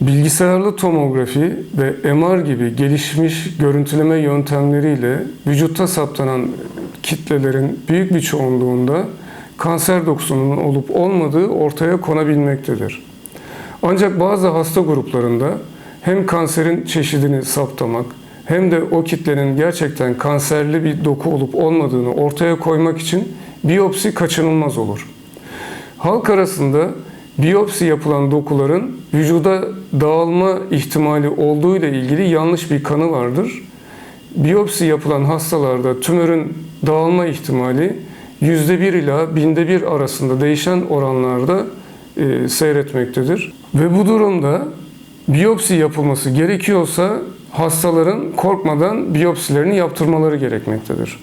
Bilgisayarlı tomografi ve MR gibi gelişmiş görüntüleme yöntemleriyle vücutta saptanan kitlelerin büyük bir çoğunluğunda kanser dokusunun olup olmadığı ortaya konabilmektedir. Ancak bazı hasta gruplarında hem kanserin çeşidini saptamak hem de o kitlenin gerçekten kanserli bir doku olup olmadığını ortaya koymak için biyopsi kaçınılmaz olur. Halk arasında biyopsi yapılan dokuların vücuda dağılma ihtimali olduğu ile ilgili yanlış bir kanı vardır. Biyopsi yapılan hastalarda tümörün dağılma ihtimali %1 ila binde bir arasında değişen oranlarda e, seyretmektedir. Ve bu durumda biyopsi yapılması gerekiyorsa hastaların korkmadan biyopsilerini yaptırmaları gerekmektedir.